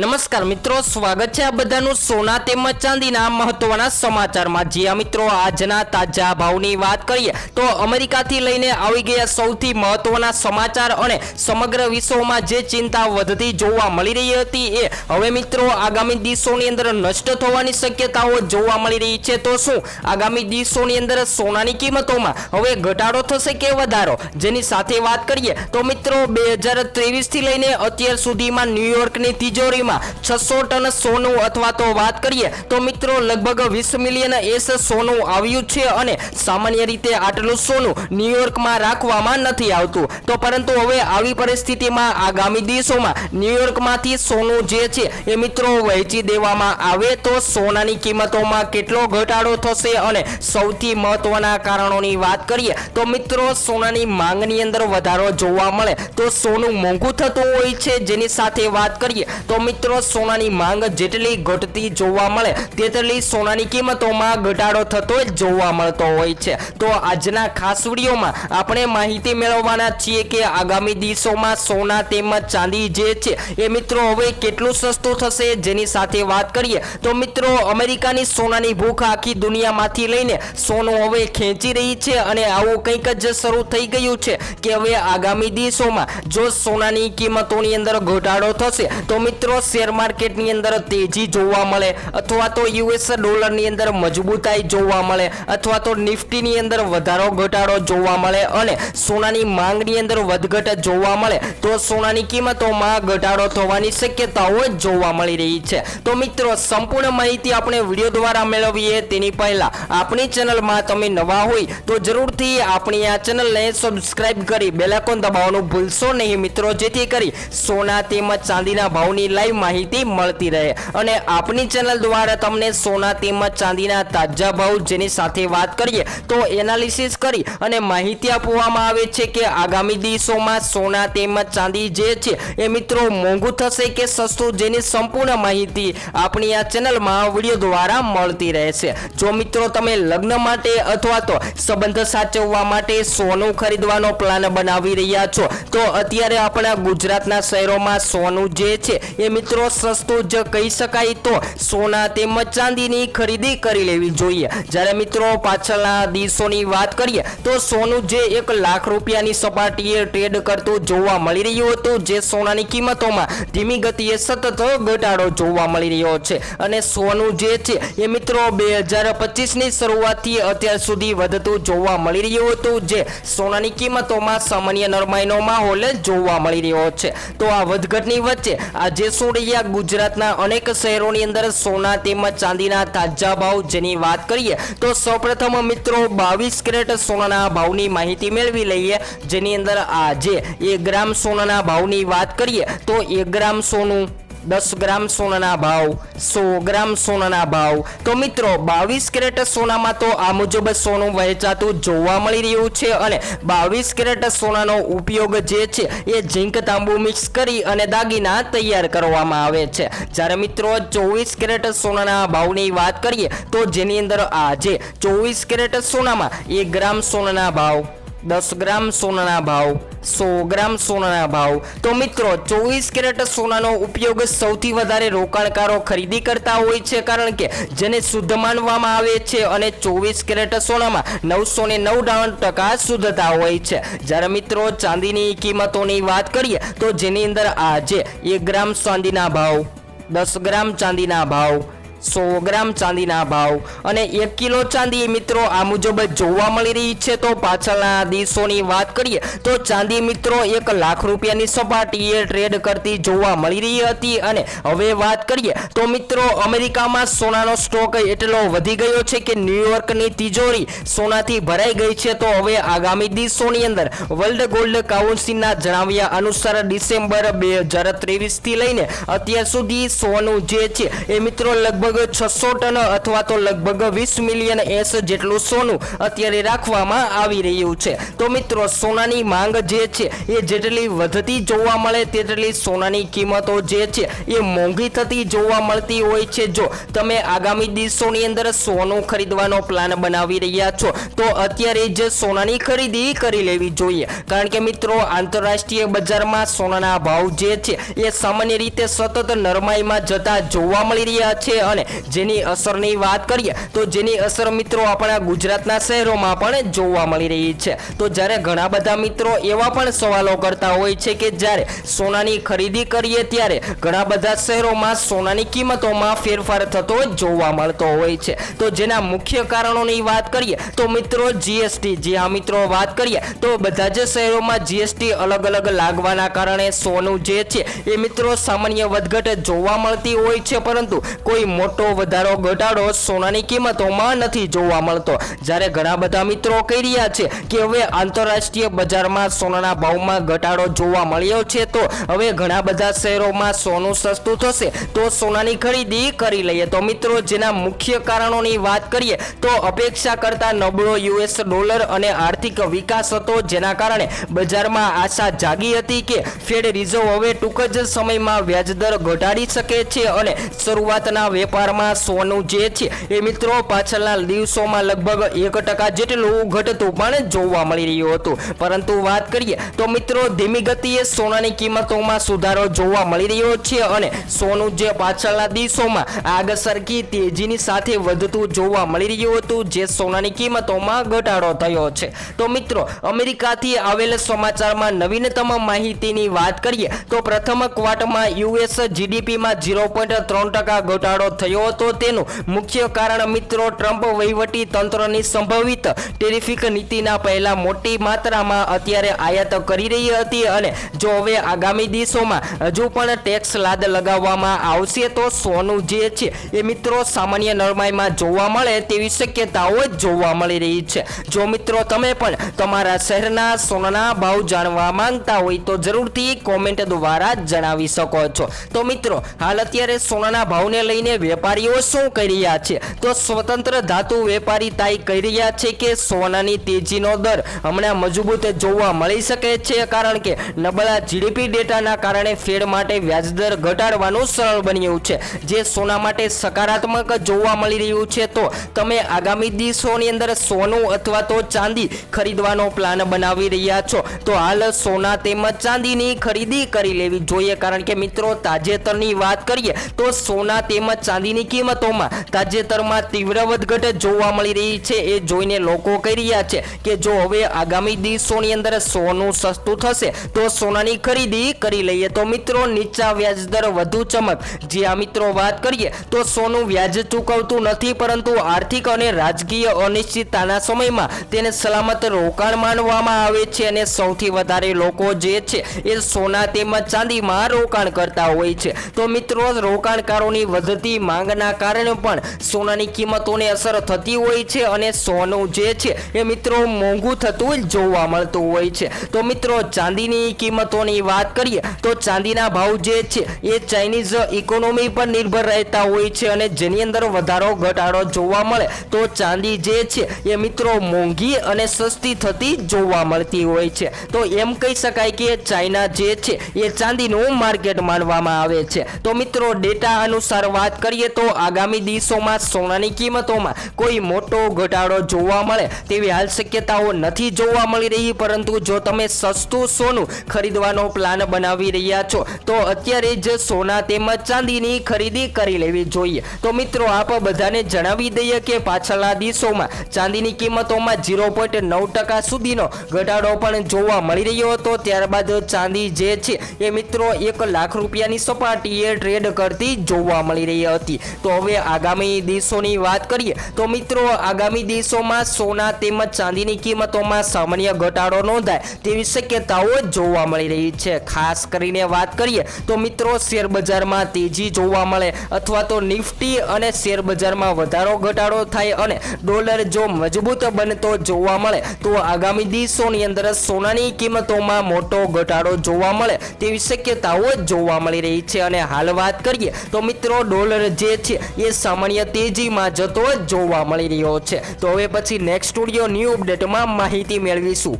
નમસ્કાર મિત્રો, સ્વાગત છે આ બધાનું સોના તેમજ ચાંદીના મહત્વના સમાચારમાં. જ્યાં મિત્રો, આજના તાજા ભાવની વાત કરીએ, તો અમેરિકાથી લઈને આવી ગયા સૌથી મહત્વના સમાચાર અને સમગ્ર વિશ્વમાં જે ચિંતા વધતી જોવા મળી રહી હતી એ હવે મિત્રો, આગામી દિવસોની અંદર નષ્ટ થવાની શક્યતાઓ જોવા મળી રહી છે. તો શું? આગામી દિવસોની અંદર સોનાની કિંમતોમાં હવે ઘટાડો થશે કે વધારો? જેની સાથે વાત કરીએ, તો મિત્રો, બે હજાર ત્રેવીસથી લઈને અત્યાર સુધીમાં ન્યુયોર્કની તિજોરીમાં છસો ટન સોનું અથવા તો વાત કરીએ તો મિત્રો લગભગ વીસ મિલિયન એસ સોનું આવ્યું છે અને સામાન્ય રીતે આટલું સોનું ન્યુયોર્કમાં રાખવામાં નથી આવતું. તો પરંતુ હવે આવી પરિસ્થિતિમાં આગામી દિવસોમાં ન્યુયોર્કમાંથી સોનું જે છે એ મિત્રો વહેંચી દેવામાં આવે તો સોનાની કિંમતોમાં કેટલો ઘટાડો થશે અને સૌથી મહત્વના કારણોની વાત કરીએ તો મિત્રો સોનાની માંગની અંદર વધારો જોવા મળે તો સોનું મોંઘું થતું હોય છે જેની સાથે વાત કરીએ તો મિત્રો સોનાની માંગ જેટલી ઘટતી જોવા મળે, તેટલી સોનાની કિંમતોમાં ઘટાડો થતો જોવા મળતો હોય છે. તો આજના ખાસ વિડીયોમાં આપણે માહિતી મેળવવાના છીએ કે આગામી દિવસોમાં સોના તેમજ ચાંદી જે છે, એ મિત્રો હવે કેટલું સસ્તું થશે જેની સાથે વાત કરીએ, તો મિત્રો અમેરિકાની સોનાની ભૂખ આખી દુનિયામાંથી લઈને સોનું હવે ખેંચી રહી છે અને આવું કંઈક જ શરૂ થઈ ગયું છે કે હવે આગામી દિવસોમાં જો સોનાની કિંમતોની અંદર ઘટાડો થશે, તો મિત્રો શેર માર્કેટની અંદર તેજી જોવા મળે, અથવા તો યુએસ ડોલરની અંદર મજબૂતાઈ જોવા મળે, અથવા તો નિફ્ટીની અંદર વધારો ઘટાડો જોવા મળે અને સોનાની માંગની અંદર વધઘટ જોવા મળે, તો સોનાની કિંમતોમાં ઘટાડો થવાની શક્યતાઓ જોવા મળી રહી છે. તો મિત્રો, સંપૂર્ણ માહિતી આપણે વીડિયો દ્વારા મેળવીએ. તેની પહેલા આપણી ચેનલમાં તમે નવા હોય, તો જરૂરથી આપણી આ ચેનલને સબસ્ક્રાઇબ કરી બેલાકોન દબાવવાનું ભૂલશો નહીં મિત્રો, જેથી કરી સોના તેમજ ચાંદીના ભાવની લાઈવ માહિતી મળતી રહે. અને આપણી ચેનલ દ્વારા તમને સોના તેમજ ચાંદીના તાજા ભાવ જેની સાથે વાત કરીએ, તો એનાલિસિસ કરી અને માહિતી આપવામાં આવે છે કે આગામી દિવસોમાં સોના તેમજ ચાંદી જે છે, એ મિત્રો મોંઘું થશે કે સસ્તું જેની સંપૂર્ણ માહિતી આપણી આ ચેનલમાં વીડિયો દ્વારા મળતી રહેશે જો મિત્રો તમે લગ્ન માટે અથવા તો સંબંધ સાચવવા માટે સોનું ખરીદવાનો પ્લાન બનાવી રહ્યા છો, તો અત્યારે આપણા ગુજરાતના શહેરોમાં સોનું જે છે, એ મિત્રો સસ્તું જ કહી શકાય તો સોના તેમજ ચાંદીની ખરીદી કરી લેવી જોઈએ. જ્યારે મિત્રો, પાછળના દિવસોની વાત કરીએ, તો સોનું જે એક લાખ રૂપિયાની સપાટીએ ટ્રેડ કરતું જોવા મળી રહ્યું હતું, જે સોનાની કિંમતોમાં ધીમી ગતિએ સતત ઘટાડો જોવા મળી રહ્યો છે. અને સોનું જે છે, એ મિત્રો, બે હજાર પચીસની શરૂઆતથી અત્યાર સુધી વધતું જોવા મળી રહ્યું હતું, જે સોનાની કિંમતોમાં સામાન્ય નરમાઈનો માહોલ જોવા મળી રહ્યો છે. તો આ વધઘટની વચ્ચે આજે શું રહ્યા ગુજરાતના અનેક શહેરોની અંદર સોના તેમજ ચાંદીના તાજા ભાવ જેની વાત કરીએ તો સૌપ્રથમ મિત્રો બાવીસ કેરેટ સોનાના ભાવની માહિતી મેળવી લઈએ. જેની અંદર આજે એક ગ્રામ સોનાના ભાવની વાત કરીએ તો એક ગ્રામ સોનું દસ ગ્રામ સોનાના ભાવ, સો ગ્રામ સોનાના ભાવ. તો મિત્રો, બાવીસ કેરેટ સોનામાં તો આ મુજબ સોનું વહેંચાતું જોવા મળી રહ્યું છે અને બાવીસ કેરેટ સોનાનો ઉપયોગ જે છે એ ઝીંક તાંબુ મિક્સ કરી અને દાગીના તૈયાર કરવામાં આવે છે. જ્યારે મિત્રો, ચોવીસ કેરેટ સોનાના ભાવની વાત કરીએ, તો જેની અંદર આજે ચોવીસ કેરેટ સોનામાં એક ગ્રામ સોનાના ભાવ દસ ગ્રામ સોનાના ભાવ, સો ગ્રામ સોનાના ભાવ. તો મિત્રો, ચોવીસ કેરેટ સોનાનો ઉપયોગ સૌથી વધારે રોકાણકારો ખરીદી કરતા હોય છે કારણ કે જેને શુદ્ધ માનવામાં આવે છે અને ચોવીસ કેરેટ સોનામાં નવસો ને નવ ટકા શુદ્ધતા હોય છે. જ્યારે મિત્રો, ચાંદીની કિંમતોની વાત કરીએ, તો જેની અંદર આજે એક ગ્રામ ચાંદીના ભાવ, દસ ગ્રામ ચાંદીના ભાવ સો ગ્રામ ચાંદીના ભાવ અને એક કિલો ચાંદી મિત્રો આ મુજબ જોવા મળી રહી છે. તો પાછળના દિવસોની વાત કરીએ તો ચાંદી મિત્રો એક લાખ રૂપિયાની સપાટીએ ટ્રેડ કરતી જોવા મળી રહી હતી. અને હવે વાત કરીએ તો મિત્રો અમેરિકામાં સોનાનો સ્ટોક એટલો વધી ગયો છે કે ન્યુયોર્કની તિજોરી સોનાથી ભરાઈ ગઈ છે. તો હવે આગામી દિવસોની અંદર વર્લ્ડ ગોલ્ડ કાઉન્સિલના જણાવ્યા અનુસાર ડિસેમ્બર બે હજાર ત્રેવીસથી લઈને અત્યાર સુધી સોનું જે છે એ મિત્રો લગભગ લગભગ છસો ટન અથવા તો લગભગ વીસ મિલિયન એસ જેટલું સોનું અત્યારે રાખવામાં આવી રહ્યું છે. તો મિત્રો, સોનાની માંગ જે છે, એ જેટલી વધતી જોવા મળે તેટલી સોનાની કિંમતો જે છે, એ મોંઘી થતી જોવા મળતી હોય છે. જો તમે આગામી દિવસોની અંદર સોનું ખરીદવાનો પ્લાન બનાવી રહ્યા છો, તો અત્યારે જ સોનાની ખરીદી કરી લેવી જોઈએ. કારણ કે મિત્રો, આંતરરાષ્ટ્રીય બજારમાં સોનાના ભાવ જે છે, એ સામાન્ય રીતે સતત નરમાઈમાં જતા જોવા મળી રહ્યા છે અને જેની અસરની વાત કરીએ, તો જેની અસર મિત્રો આપણા ગુજરાતના શહેરોમાં પણ જોવા મળી રહી છે. તો જ્યારે ઘણા બધા મિત્રો એવા પણ સવાલો કરતા હોય છે કે જ્યારે સોનાની ખરીદી કરીએ ત્યારે ઘણા બધા શહેરોમાં સોનાની કિંમતોમાં ફેરફાર થતો જોવા મળતો હોય છે. તો જેના મુખ્ય કારણોની વાત કરીએ, તો મિત્રો જીએસટી જે આ મિત્રો વાત કરીએ, તો બધા જ શહેરોમાં જીએસટી અલગ અલગ લાગવાના કારણે સોનું જે છે, એ મિત્રો સામાન્ય વધઘટ જોવા મળતી હોય છે. પરંતુ કોઈ મોટો વધારો ઘટાડો સોનાની કિંમતોમાં નથી જોવા મળતો. જ્યારે ઘણા બધા મિત્રો કહી રહ્યા છે કે હવે આંતરરાષ્ટ્રીય બજારમાં સોનાના ભાવમાં ઘટાડો જોવા મળ્યો છે, તો હવે ઘણા બધા શહેરોમાં સોનું સસ્તું થશે, તો સોનાની ખરીદી કરી લઈએ. તો મિત્રો, જેના મુખ્ય કારણોની વાત કરીએ, તો અપેક્ષા કરતા નબળો યુએસ ડોલર અને આર્થિક વિકાસ હતો, જેના કારણે બજારમાં આશા જાગી હતી કે ફેડ રિઝર્વ હવે ટૂંક જ સમયમાં વ્યાજદર ઘટાડી શકે છે અને શરૂઆતના વેપારમાં સોનું જે છે એ મિત્રો પાછળના દિવસોમાં લગભગ એક ટકા જેટલું ઘટતું પણ જોવા મળી રહ્યું હતું. પરંતુ વાત કરીએ તો મિત્રો ધીમી ગતિએ સોનાની કિંમતોમાં સુધારો જોવા મળી રહ્યો છે અને સોનું જે પાછળના દિવસોમાં આગ સરખી તેજીની સાથે વધતું જોવા મળી રહ્યું હતું, જે સોનાની કિંમતોમાં ઘટાડો થયો છે. તો મિત્રો, અમેરિકાથી આવેલ સમાચારમાં નવીનતમ માહિતીની વાત કરીએ તો પ્રથમ ક્વાર્ટરમાં યુએસ જીડીપીમાં ઝીરો પોઈન્ટ ત્રણ ટકા ઘટાડો થયો હતો તેનું મુખ્ય કારણ મિત્રો ટ્રમ્પ વહીવટી તંત્રની સંભવિત ટેરિફિક નીતિના પહેલા મોટી માત્રામાં અત્યારે આયાત કરી રહી હતી અને જો હવે આગામી દિવસોમાં હજુ પણ ટેક્સ લાદ લગાવવામાં આવશે તો સોનું જે છે એ મિત્રો સામાન્ય નરમાઈમાં જોવા મળે તેવી શક્યતાઓ જ જોવા મળી રહી છે. જો મિત્રો તમે પણ તમારા શહેરના સોનાના ભાવ જાણવા માંગતા હોય તો જરૂરથી કોમેન્ટ દ્વારા જણાવી શકો છો. તો મિત્રો, હાલ અત્યારે સોનાના ભાવને લઈને વેપારીઓ શું કરી રહ્યા છે? તો સ્વતંત્ર ધાતુ વેપારી તાઈ કહી રહ્યા છે કે સોનાની તેજીનો દર હમણાં મજબૂત જોવા મળી શકે છે, કારણ કે નબળા જીડીપી ડેટાના કારણે ફેડ માટે વ્યાજદર ઘટાડવાનું સરળ બન્યું છે. જે સોના માટે સકારાત્મક જોવા મળી રહ્યું છે, તો તમે આગામી દિવસોની અંદર સોનું અથવા તો ચાંદી ખરીદવાનો પ્લાન બનાવી રહ્યા છો. તો હાલ સોના તેમજ ચાંદીની ખરીદી કરી લેવી જોઈએ, કારણ કે મિત્રો તાજેતરની વાત કરીએ તો સોના તેમજ ચાંદીની કિંમતોમાં તાજેતરમાં તીવ્ર વધઘટ જોવા મળી રહી છે. એ જોઈને લોકો કહી રહ્યા છે કે જો હવે આગામી દિવસોની અંદર સોનું સસ્તું થશે, તો સોનાની ખરીદી કરી લઈએ. તો મિત્રો, નીચા વ્યાજદર વધુ ચમક. જે આ મિત્રો વાત કરીએ, તો સોનું વ્યાજ ચૂકવતું નથી, પરંતુ આર્થિક અને રાજકીય અનિશ્ચિતતાના સમયમાં તેને સલામત રોકાણ માનવામાં આવે છે અને સૌથી વધારે લોકો જે છે, એ સોના તેમજ ચાંદીમાં રોકાણ કરતા હોય છે. તો મિત્રો, રોકાણકારોની વધતી માંગના કારણે પણ સોનાની કિંમતોને અસર થતી હોય છે અને સોનું જે છે એ મિત્રો મોંઘું થતું જોવા મળતું હોય છે. તો મિત્રો, ચાંદીની કિંમતોની વાત કરીએ, તો ચાંદીના ભાવ જે છે એ ચાઇનીઝ ઇકોનોમી પર નિર્ભર રહેતા હોય છે અને જેની અંદર વધારો ઘટાડો જોવા મળે, તો ચાંદી જે છે એ મિત્રો મોંઘી અને સસ્તી થતી જોવા મળતી હોય છે. તો એમ કહી શકાય કે ચાઇના જે છે એ ચાંદીનું માર્કેટ માનવામાં આવે છે. તો મિત્રો, ડેટા અનુસાર વાત કરીએ તો આગામી દિવસોમાં સોનાની કિંમતોમાં કોઈ મોટો ઘટાડો જોવા મળે તેવી હાલ શક્યતાઓ નથી જોવા મળી રહી. પરંતુ જો તમે સસ્તું સોનું ખરીદવાનો પ્લાન બનાવી રહ્યા છો, તો અત્યારે જ સોના તેમજ ચાંદીની ખરીદી કરી લેવી જોઈએ. તો મિત્રો, આપ બધાને જણાવી દઈએ કે પાછળના દિવસોમાં ચાંદીની કિંમતોમાં ઝીરો પોઈન્ટ નવ ટકા સુધીનો ઘટાડો પણ જોવા મળી રહ્યો હતો. ત્યારબાદ ચાંદી જે છે એ મિત્રો, એક લાખ રૂપિયાની સપાટીએ ટ્રેડ કરતી જોવા મળી રહી હતી. તો હવે આગામી દિવસોની વાત કરીએ, તો મિત્રો આગામી દિવસોમાં સોના તેમજ ચાંદીની કિંમતોમાં સામાન્ય ઘટાડો નોંધાય તેવી શક્યતાઓ જોવા મળી રહી છે. ખાસ કરીને વાત કરીએ, તો મિત્રો શેર બજારમાં તેજી જોવા મળે અથવા તો નિફ્ટી અને શેર બજારમાં વધારો ઘટાડો થાય અને ડોલર જો મજબૂત બનતો જોવા મળે, તો આગામી દિવસોની અંદર સોનાની કિંમતોમાં મોટો ઘટાડો જોવા મળે તેવી શક્યતાઓ જોવા મળી રહી છે. અને હાલ વાત કરીએ, તો મિત્રો ડોલર જે છે એ સામાન્ય તેજીમાં જતો જોવા મળી રહ્યો છે. તો હવે પછી નેક્સ્ટ સ્ટુડિયો ન્યૂ અપડેટમાં માહિતી મેળવીશું.